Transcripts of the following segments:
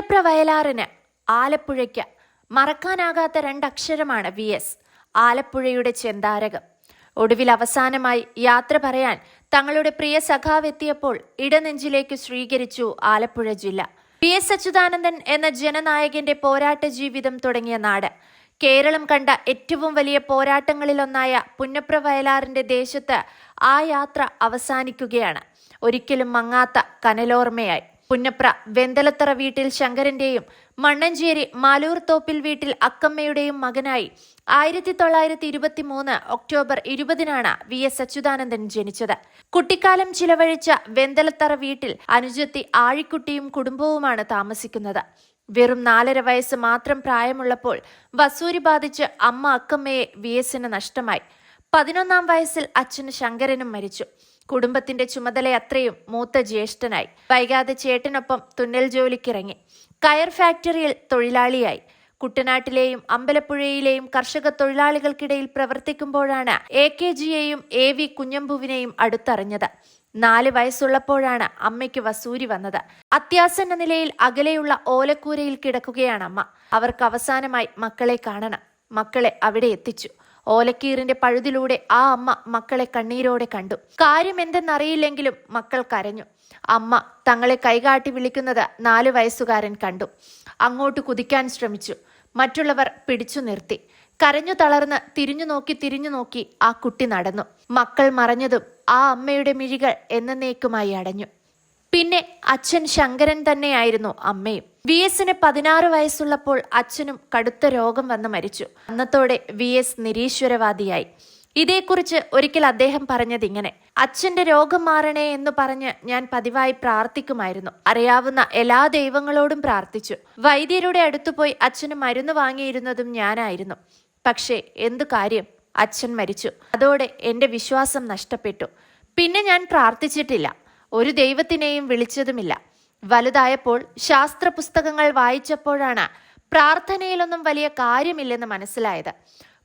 പുന്നപ്ര വയലാറിന് ആലപ്പുഴയ്ക്ക് മറക്കാനാകാത്ത രണ്ടക്ഷരമാണ് V S ആലപ്പുഴയുടെ ചെന്താരകം. ഒടുവിൽ അവസാനമായി യാത്ര പറയാൻ തങ്ങളുടെ പ്രിയ സഖാവെത്തിയപ്പോൾ ഇടനെഞ്ചിലേക്ക് സ്വീകരിച്ചു ആലപ്പുഴ ജില്ല. വി എസ് അച്യുതാനന്ദൻ എന്ന ജനനായകന്റെ പോരാട്ട ജീവിതം തുടങ്ങിയ നാട്. കേരളം കണ്ട ഏറ്റവും വലിയ പോരാട്ടങ്ങളിലൊന്നായ പുന്നപ്ര വയലാറിന്റെ ദേശത്ത് ആ യാത്ര അവസാനിക്കുകയാണ്. ഒരിക്കലും മങ്ങാത്ത കനലോർമ്മയായി. പുന്നപ്ര വെന്തലത്തറ വീട്ടിൽ ശങ്കരന്റെയും മണ്ണഞ്ചേരി മാലൂർ തോപ്പിൽ വീട്ടിൽ അക്കമ്മയുടെയും മകനായി ആയിരത്തി തൊള്ളായിരത്തി ഇരുപത്തി മൂന്ന് ഒക്ടോബർ ഇരുപതിനാണ് വി എസ് അച്യുതാനന്ദൻ ജനിച്ചത്. കുട്ടിക്കാലം ചിലവഴിച്ച വെന്തലത്തറ വീട്ടിൽ അനുജത്തി ആഴിക്കുട്ടിയും കുടുംബവുമാണ് താമസിക്കുന്നത്. വെറും നാലര വയസ്സ് മാത്രം പ്രായമുള്ളപ്പോൾ വസൂരി ബാധിച്ച് അമ്മ അക്കമ്മയെ വി എസിന് നഷ്ടമായി. പതിനൊന്നാം വയസ്സിൽ അച്ഛന് ശങ്കരനും മരിച്ചു. കുടുംബത്തിന്റെ ചുമതല അത്രയും മൂത്ത ജ്യേഷ്ഠനായി. വൈകാതെ ചേട്ടനൊപ്പം തുന്നൽ ജോലിക്കിറങ്ങി. കയർ ഫാക്ടറിയിൽ തൊഴിലാളിയായി. കുട്ടനാട്ടിലെയും അമ്പലപ്പുഴയിലെയും കർഷക തൊഴിലാളികൾക്കിടയിൽ പ്രവർത്തിക്കുമ്പോഴാണ് എ കെ ജിയെയും എ വി കുഞ്ഞമ്പുവിനെയും അടുത്തറിഞ്ഞത്. നാല് വയസ്സുള്ളപ്പോഴാണ് അമ്മയ്ക്ക് വസൂരി വന്നത്. അത്യാസന്ന നിലയിൽ അകലെയുള്ള ഓലക്കൂരയിൽ കിടക്കുകയാണ് അമ്മ. അവർക്ക് അവസാനമായി മക്കളെ കാണണം. മക്കളെ അവിടെ എത്തിച്ചു. ഓലക്കീറിന്റെ പഴുതിലൂടെ ആ അമ്മ മക്കളെ കണ്ണീരോടെ കണ്ടു. കാര്യം എന്തെന്നറിയില്ലെങ്കിലും മക്കൾ കരഞ്ഞു. അമ്മ തങ്ങളെ കൈകാട്ടി വിളിക്കുന്നത് നാലു വയസ്സുകാരൻ കണ്ടു. അങ്ങോട്ട് കുതിക്കാൻ ശ്രമിച്ചു. മറ്റുള്ളവർ പിടിച്ചു നിർത്തി. കരഞ്ഞു തളർന്ന് തിരിഞ്ഞു നോക്കി തിരിഞ്ഞു നോക്കി ആ കുട്ടി നടന്നു. മക്കൾ മറഞ്ഞതും ആ അമ്മയുടെ മിഴികൾ എന്നേക്കുമായി അടഞ്ഞു. പിന്നെ അച്ഛൻ ശങ്കരൻ തന്നെയായിരുന്നു അമ്മയും. വി എസിന് പതിനാറ് വയസ്സുള്ളപ്പോൾ അച്ഛനും കടുത്ത രോഗം വന്ന് മരിച്ചു. അന്നത്തോടെ വി എസ് നിരീശ്വരവാദിയായി. ഇതേക്കുറിച്ച് ഒരിക്കൽ അദ്ദേഹം പറഞ്ഞത് ഇങ്ങനെ അച്ഛന്റെ രോഗം മാറണേ എന്ന് പറഞ്ഞ് ഞാൻ പതിവായി പ്രാർത്ഥിക്കുമായിരുന്നു. അറിയാവുന്ന എല്ലാ ദൈവങ്ങളോടും പ്രാർത്ഥിച്ചു. വൈദ്യരുടെ അടുത്തുപോയി അച്ഛന് മരുന്ന് വാങ്ങിയിരുന്നതും ഞാനായിരുന്നു. പക്ഷേ എന്തു കാര്യം? അച്ഛൻ മരിച്ചു. അതോടെ എന്റെ വിശ്വാസം നഷ്ടപ്പെട്ടു. പിന്നെ ഞാൻ പ്രാർത്ഥിച്ചിട്ടില്ല. ഒരു ദൈവത്തിനെയും വിളിച്ചതുമില്ല. വലുതായപ്പോൾ ശാസ്ത്ര പുസ്തകങ്ങൾ വായിച്ചപ്പോഴാണ് പ്രാർത്ഥനയിലൊന്നും വലിയ കാര്യമില്ലെന്ന് മനസ്സിലായത്.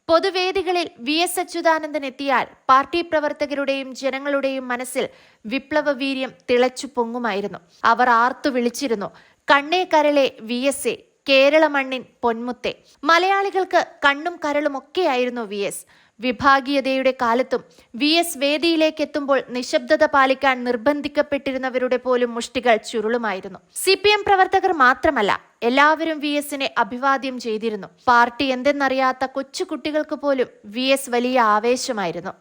പൊതുവേദികളിൽ വി എസ് അച്യുതാനന്ദൻ എത്തിയാൽ പാർട്ടി പ്രവർത്തകരുടെയും ജനങ്ങളുടെയും മനസ്സിൽ വിപ്ലവ വീര്യം തിളച്ചു പൊങ്ങുമായിരുന്നു. അവർ ആർത്തു വിളിച്ചിരുന്നു കണ്ണേ കരളെ വി എസ് എ കേരള മണ്ണിൻ പൊന്മുത്തെ. മലയാളികൾക്ക് കണ്ണും കരളും ഒക്കെയായിരുന്നു വി എസ്. വിഭാഗീയതയുടെ കാലത്തും വി എസ് വേദിയിലേക്ക് എത്തുമ്പോൾ നിശബ്ദത പാലിക്കാൻ നിർബന്ധിക്കപ്പെട്ടിരുന്നവരുടെ പോലും മുഷ്ടികൾ ചുരുളുമായിരുന്നു. സി പ്രവർത്തകർ മാത്രമല്ല എല്ലാവരും വി എസിനെ അഭിവാദ്യം ചെയ്തിരുന്നു. പാർട്ടി എന്തെന്നറിയാത്ത കൊച്ചു കുട്ടികൾക്ക് പോലും വി എസ് വലിയ ആവേശമായിരുന്നു.